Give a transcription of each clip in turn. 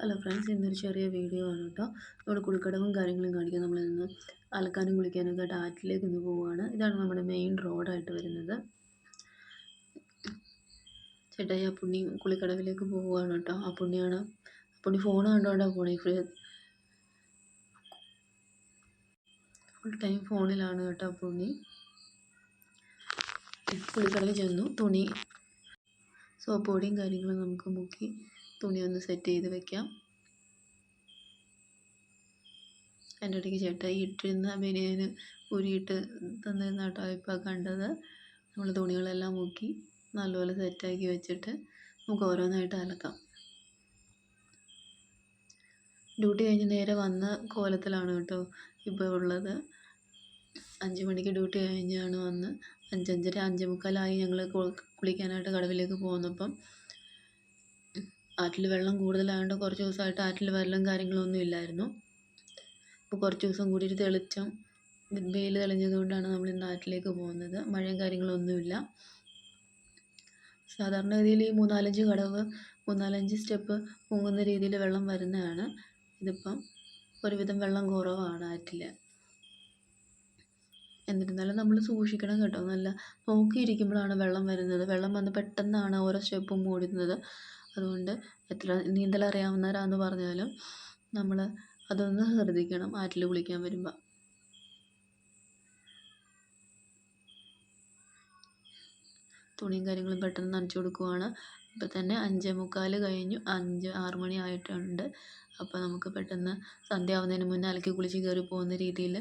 Hello friends ഇന്നൊരു ചെറിയ video ആണ് കേട്ടോ. നമ്മുടെ കുളിക്കടവും കാര്യങ്ങളും കാണിക്കാൻ നമ്മൾ ഇന്ന് അലക്കാനും കുളിക്കാനും ആയിട്ട് ആറ്റിലേക്ക് ഇന്ന് പോവുകയാണ് ഇതാണ് നമ്മുടെ മെയിൻ റോഡായിട്ട് വരുന്നത്. ചേട്ടായി ആ പുണ്ണി കുളിക്കടവിലേക്ക് പോവുകയാണ് കേട്ടോ. ആ പുണ്ണിയാണ് പുണ്ണി ഫോൺ കണ്ടുകൊണ്ടാണ് പോണി ഫ്രീ ഫുൾ ടൈം ഫോണിലാണ് കേട്ടോ പുണ്ണി. കുളിക്കടവിൽ ചെന്നു തുണി സോപ്പ് പൊടിയും കാര്യങ്ങളും നമുക്ക് മുക്കി തുണി ഒന്ന് സെറ്റ് ചെയ്ത് വെക്കാം. എന്റെ ഇടയ്ക്ക് ചേട്ടായി ഇട്ടിരുന്ന ബനിയന് ഉരിയിട്ട് തന്നിരുന്ന കേട്ടോ ഇപ്പോൾ കണ്ടത്. നമ്മൾ തുണികളെല്ലാം മുക്കി നല്ലപോലെ സെറ്റാക്കി വെച്ചിട്ട് നമുക്ക് ഓരോന്നായിട്ട് അലക്കാം. ഡ്യൂട്ടി കഴിഞ്ഞ് നേരെ വന്ന കോലത്തിലാണ് കേട്ടോ ഇപ്പോൾ ഉള്ളത്. അഞ്ച് മണിക്ക് ഡ്യൂട്ടി കഴിഞ്ഞാണ് വന്ന്. അഞ്ചഞ്ചര അഞ്ചേ മുക്കാലായി ഞങ്ങൾ കുളിക്കാനായിട്ട് കടവിലേക്ക് പോകുന്നപ്പം ആറ്റിൽ വെള്ളം കൂടുതലായതുകൊണ്ട് കുറച്ച് ദിവസമായിട്ട് ആറ്റിൽ വെള്ളം കാര്യങ്ങളൊന്നും ഇല്ലായിരുന്നു. അപ്പോൾ കുറച്ച് ദിവസം കൂടി ഒരു തെളിച്ചം വെയിൽ തെളിഞ്ഞതുകൊണ്ടാണ് നമ്മൾ ഇന്ന് ആറ്റിലേക്ക് പോകുന്നത്. മഴയും കാര്യങ്ങളൊന്നുമില്ല. സാധാരണഗതിയിൽ ഈ മൂന്നാലഞ്ച് കടവ് മൂന്നാലഞ്ച് സ്റ്റെപ്പ് പൊങ്ങുന്ന രീതിയിൽ വെള്ളം വരുന്നതാണ്. ഇതിപ്പം ഒരുവിധം വെള്ളം കുറവാണ് ആറ്റിൽ എന്നിരുന്നാലും നമ്മൾ സൂക്ഷിക്കണം കേട്ടോ. നല്ല നോക്കിയിരിക്കുമ്പോഴാണ് വെള്ളം വരുന്നത്. വെള്ളം വന്ന് പെട്ടെന്നാണ് ഓരോ സ്റ്റെപ്പും മൂടുന്നത് അതുകൊണ്ട് എത്ര നീന്തൽ അറിയാവുന്നവരാന്ന് പറഞ്ഞാലും നമ്മൾ അതൊന്ന് ശ്രദ്ധിക്കണം ആറ്റിൽ കുളിക്കാൻ വരുമ്പോൾ തുണിയും കാര്യങ്ങളും പെട്ടെന്ന് നനച്ചു കൊടുക്കുവാണ്. ഇപ്പം തന്നെ അഞ്ചേ മുക്കാൽ കഴിഞ്ഞു അഞ്ച് ആറ് മണി ആയിട്ടുണ്ട്. അപ്പോൾ നമുക്ക് പെട്ടെന്ന് സന്ധ്യ ആവുന്നതിന് മുന്നേ അലക്കി കുളിച്ച് കയറി പോകുന്ന രീതിയിൽ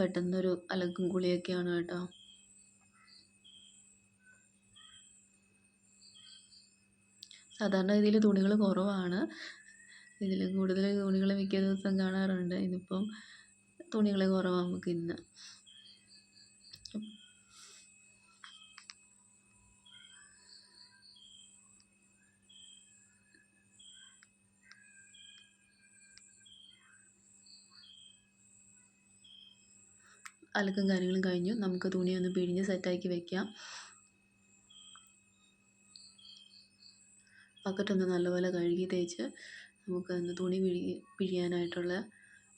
പെട്ടെന്നൊരു അലക്കും കുളിയൊക്കെയാണ് കേട്ടോ. സാധാരണ ഗതിയിൽ തുണികൾ കുറവാണ്. ഇതിൽ കൂടുതൽ തുണികൾ മിക്ക ദിവസം കാണാറുണ്ട്. ഇതിപ്പം തുണികൾ കുറവാണ് നമുക്ക് ഇന്ന്. അലക്കും കാര്യങ്ങളും കഴിഞ്ഞു. നമുക്ക് തുണിയൊന്ന് പിഴിഞ്ഞ് സെറ്റാക്കി വെക്കാം. ബക്കറ്റൊന്ന് നല്ലപോലെ കഴുകി തേച്ച് നമുക്ക് ഒന്ന് തുണി പിഴി പിഴിയാനായിട്ടുള്ള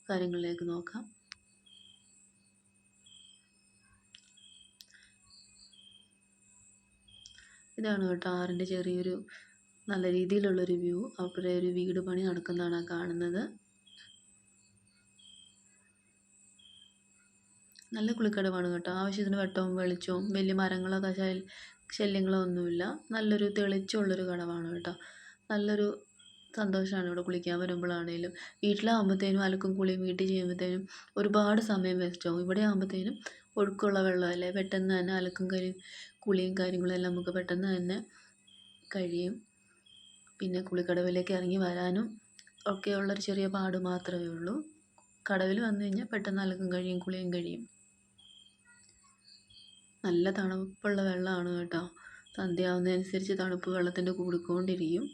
കാര്യങ്ങളിലേക്ക് നോക്കാം. ഇതാണ് കേട്ടോ ആറിന്റെ ചെറിയൊരു നല്ല രീതിയിലുള്ളൊരു വ്യൂ. അവിടെ ഒരു വീട് പണി നടക്കുന്നതാണ് കാണുന്നത്. നല്ല കുളിക്കടവാണ് കേട്ടോ. ആവശ്യത്തിന് വെട്ടവും വെളിച്ചവും വലിയ മരങ്ങളൊക്കെ ഒന്നുമില്ല നല്ലൊരു തെളിച്ചമുള്ളൊരു കടവാണ് കേട്ടോ. നല്ലൊരു സന്തോഷമാണ് ഇവിടെ കുളിക്കാൻ വരുമ്പോഴാണേലും. വീട്ടിലാകുമ്പോഴത്തേനും അലക്കും കുളിയും വീട്ടിൽ ചെയ്യുമ്പോഴത്തേനും ഒരുപാട് സമയം വേസ്റ്റ് ആവും. ഇവിടെ ആകുമ്പോഴത്തേനും ഒഴുക്കുള്ള വെള്ളമല്ലേ? പെട്ടെന്ന് തന്നെ അലക്കും കഴിയും കുളിയും കാര്യങ്ങളും എല്ലാം നമുക്ക് പെട്ടെന്ന് തന്നെ കഴിയും. പിന്നെ കുളിക്കടവിലേക്ക് ഇറങ്ങി വരാനും ഒക്കെയുള്ളൊരു ചെറിയ പാട് മാത്രമേ ഉള്ളൂ. കടവിൽ വന്നു കഴിഞ്ഞാൽ പെട്ടെന്ന് അലക്കും കഴിയും കുളിയും കഴിയും. നല്ല തണുപ്പുള്ള വെള്ളമാണ് കേട്ടോ. സന്ധ്യ ആവുന്നതനുസരിച്ച് തണുപ്പ് വെള്ളത്തിന്റെ കൂടിക്കൊണ്ടിരിക്കും.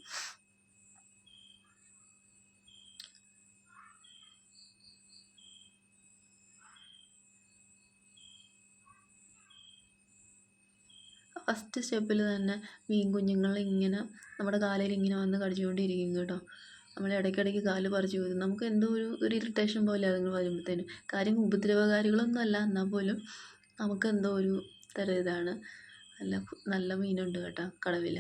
ഫസ്റ്റ് സ്റ്റെപ്പിൽ തന്നെ മീൻ കുഞ്ഞുങ്ങൾ ഇങ്ങനെ നമ്മുടെ കാലയിൽ ഇങ്ങനെ വന്ന് കടിച്ചുകൊണ്ടിരിക്കും കേട്ടോ. നമ്മൾ ഇടയ്ക്കിടയ്ക്ക് കാൽ പറിച്ചു പോയി നമുക്ക് എന്തോ ഒരു ഒരു ഇറിറ്റേഷൻ പോലെ അതുങ്ങൾ വരുമ്പോഴത്തേനും കാര്യം ഉപദ്രവകാരികളൊന്നും അല്ല എന്നാൽ പോലും നമുക്ക് എന്തോ ഒരു തരം ഇതാണ്. നല്ല നല്ല മീനുണ്ട് കേട്ടോ കടവിൽ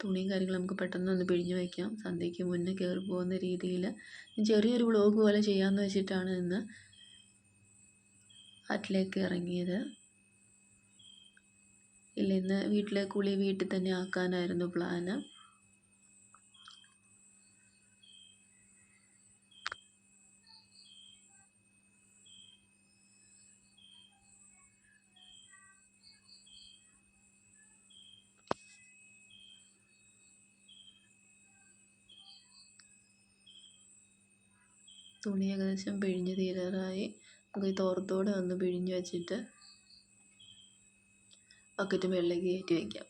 തുണിയും കാര്യങ്ങളും നമുക്ക് പെട്ടെന്ന് ഒന്ന് പിഴിഞ്ഞ് വയ്ക്കാം സന്ധ്യയ്ക്ക് മുന്നേ കയറി പോകുന്ന രീതിയിൽ ചെറിയൊരു വ്ളോഗ് പോലെ ചെയ്യാമെന്ന് വെച്ചിട്ടാണ് ഇന്ന് ആറ്റിലേക്ക് ഇറങ്ങിയത്. ഇല്ല ഇന്ന് വീട്ടിലെ കുളി വീട്ടിൽ തന്നെ ആക്കാനായിരുന്നു പ്ലാന് തുണി ഏകദേശം പിഴിഞ്ഞ് തീരാറായി. നമുക്ക് ഈ തോർത്തോടെ ഒന്ന് പിഴിഞ്ഞ് വെച്ചിട്ട് ബക്കറ്റ് മുകളിലേക്ക് കയറ്റി വയ്ക്കാം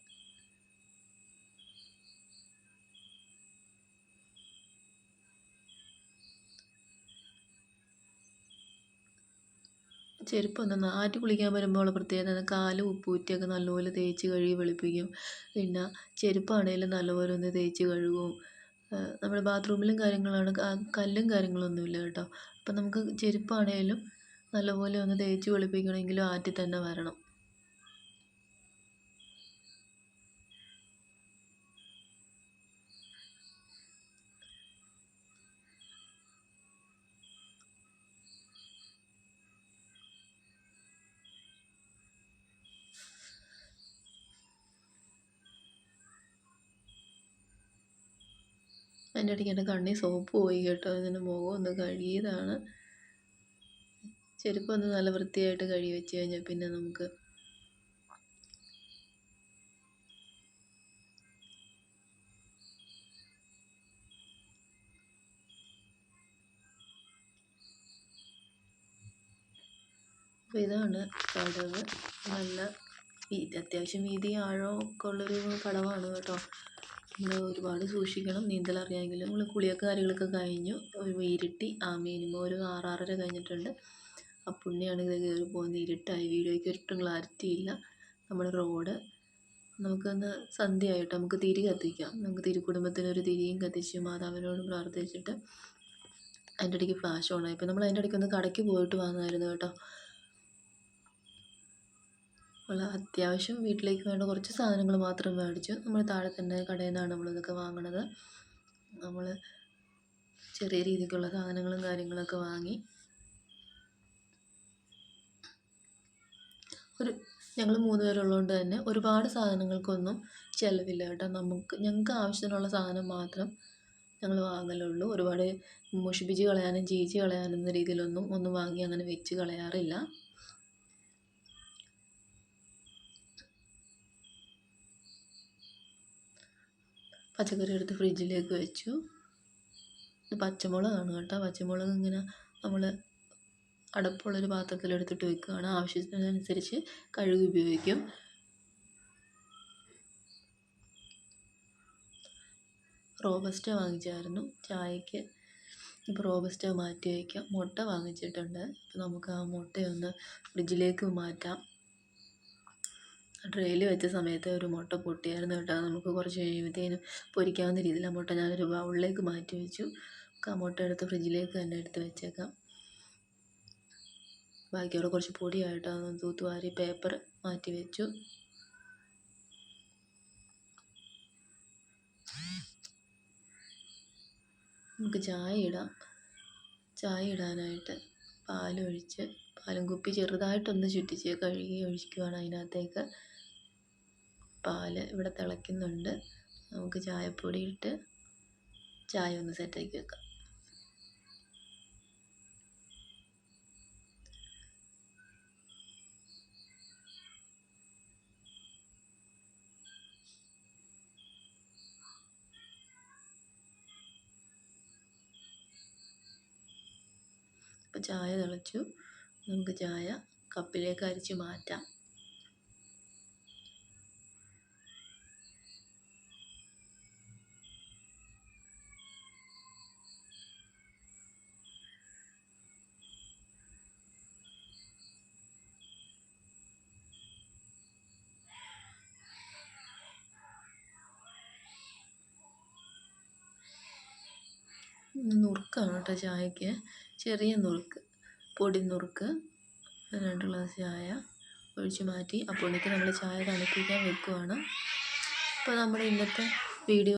ചെരുപ്പൊന്ന് ആറ്റി കുളിക്കാൻ വരുമ്പോൾ പ്രത്യേകത കാൽ ഉപ്പൂറ്റിയൊക്കെ നല്ലപോലെ തേച്ച് കഴുകി വെളുപ്പിക്കും. പിന്നെ ചെരുപ്പാണേലും നല്ലപോലെ ഒന്ന് തേച്ച് കഴുകും. നമ്മുടെ ബാത്റൂമിലും കാര്യങ്ങളാണ് കല്ലും കാര്യങ്ങളൊന്നുമില്ല കേട്ടോ. അപ്പം നമുക്ക് ചെരുപ്പാണേലും നല്ലപോലെ ഒന്ന് തേച്ച് വെളുപ്പിക്കണമെങ്കിലും ആറ്റിൽ തന്നെ വരണം. അതിന്റെ ഇടയ്ക്ക് എന്റെ കണ്ണിൽ സോപ്പ് പോയി കേട്ടോ. അതിന്റെ മുഖം ഒന്ന് കഴുകിയതാണ്. ചെരുപ്പ് ഒന്ന് നല്ല വൃത്തിയായിട്ട് കഴുകി വെച്ച് കഴിഞ്ഞാൽ പിന്നെ നമുക്ക് അപ്പോൾ ഇതാണ് കടവ് നല്ല അത്യാവശ്യം വീതി ആഴമൊക്കെ ഉള്ളൊരു കടവാണ് കേട്ടോ. നമ്മൾ ഒരുപാട് സൂക്ഷിക്കണം. നീന്തൽ അറിയാമെങ്കിൽ നമ്മൾ കുളിയൊക്കെ കാര്യങ്ങളൊക്കെ കഴിഞ്ഞു. ഇരുട്ടി ആ മിനിമം ഒരു ആറാറര കഴിഞ്ഞിട്ടുണ്ട്. ആ പുണ്യാണ് ഇത് കയറി പോകുന്നത്. ഇരുട്ടായി. വീഡിയോയ്ക്ക് ഒരിട്ടും ക്ലാരിറ്റി ഇല്ല. നമ്മുടെ റോഡ്. നമുക്കൊന്ന് സന്ധ്യയായിട്ട് നമുക്ക് തിരി കത്തിക്കാം. നമുക്ക് തിരി കുടുംബത്തിനൊരു തിരിയും കത്തിച്ച് മാതാവിനോട് പ്രാർത്ഥിച്ചിട്ട് അതിന്റെ ഇടയ്ക്ക് ഫ്ലാഷ് ഓണായി ഇപ്പം നമ്മൾ അതിന്റെ ഇടയ്ക്ക് ഒന്ന് കടയ്ക്ക് പോയിട്ട് വന്നായിരുന്നു കേട്ടോ. ഉള്ള അത്യാവശ്യം വീട്ടിലേക്ക് വേണ്ട കുറച്ച് സാധനങ്ങൾ മാത്രം മേടിച്ചു. നമ്മൾ താഴെ തന്നെ കടയിൽ നിന്നാണ് നമ്മളിതൊക്കെ വാങ്ങണത്. നമ്മൾ ചെറിയ രീതിക്കുള്ള സാധനങ്ങളും കാര്യങ്ങളൊക്കെ വാങ്ങി. ഒരു ഞങ്ങൾ മൂന്ന് പേരുള്ളതുകൊണ്ട് തന്നെ ഒരുപാട് സാധനങ്ങൾക്കൊന്നും ചിലവില്ല കേട്ടോ. നമുക്ക് ഞങ്ങൾക്ക് ആവശ്യത്തിനുള്ള സാധനം മാത്രം ഞങ്ങൾ വാങ്ങലുള്ളൂ. ഒരുപാട് മുഷിപ്പിച്ച് കളയാനും ചീച്ച് കളയാനും എന്ന രീതിയിലൊന്നും ഒന്നും വാങ്ങി അങ്ങനെ വെച്ച് കളയാറില്ല. പച്ചക്കറി എടുത്ത് ഫ്രിഡ്ജിലേക്ക് വെച്ചു. ഇത് പച്ചമുളകാണ് കേട്ടോ. പച്ചമുളക് ഇങ്ങനെ നമ്മൾ അടപ്പുള്ളൊരു പാത്രത്തിലെടുത്തിട്ട് വെക്കുകയാണ്. ആവശ്യത്തിനനുസരിച്ച് കഴുകി ഉപയോഗിക്കും. റോബസ്റ്റ വാങ്ങിച്ചായിരുന്നു. ചായക്ക് ഇപ്പോൾ റോബസ്റ്റ മാറ്റി വയ്ക്കാം മുട്ട വാങ്ങിച്ചിട്ടുണ്ട്. അപ്പോൾ നമുക്ക് ആ മുട്ടയൊന്ന് ഫ്രിഡ്ജിലേക്ക് മാറ്റാം. ട്രേയിൽ വെച്ച സമയത്ത് ഒരു മുട്ട പൊട്ടിയായിരുന്നു കേട്ടോ. നമുക്ക് കുറച്ച് കഴിയുമ്പോഴത്തേനും പൊരിക്കാവുന്ന രീതിയിൽ ആ മുട്ട ഞാനൊരു ബൗളിലേക്ക് മാറ്റി വെച്ചു. ആ മുട്ട എടുത്ത് ഫ്രിഡ്ജിലേക്ക് തന്നെ എടുത്ത് വെച്ചേക്കാം. ബാക്കി അവിടെ കുറച്ച് പൊടിയായിട്ട് തൂത്തുവാരി പേപ്പർ മാറ്റി വെച്ചു. നമുക്ക് ചായ ഇടാം. ചായ ഇടാനായിട്ട് പാലൊഴിച്ച് പാലും കുപ്പി ചെറുതായിട്ടൊന്ന് ചുറ്റിച്ച് കഴുകി ഒഴിക്കുകയാണ് അതിനകത്തേക്ക്. പാൽ ഇവിടെ തിളയ്ക്കുന്നുണ്ട്. നമുക്ക് ചായപ്പൊടി ഇട്ട് ചായ ഒന്ന് സെറ്റാക്കി വെക്കാം. അപ്പോൾ ചായ തിളച്ചു. നമുക്ക് ചായ കപ്പിലേക്ക് അരിച്ച് മാറ്റാം. നുറുക്കാണ് കേട്ടോ ചായക്ക് ചെറിയ നുറുക്ക്. പൊടി നുറുക്ക് രണ്ട് ഗ്ലാസ് ചായ ഒഴിച്ച് മാറ്റി അപ്പോഴേക്ക് നമ്മൾ ചായ തണുപ്പിക്കാൻ വെക്കുവാണ്. അപ്പോൾ നമ്മുടെ ഇന്നത്തെ വീഡിയോ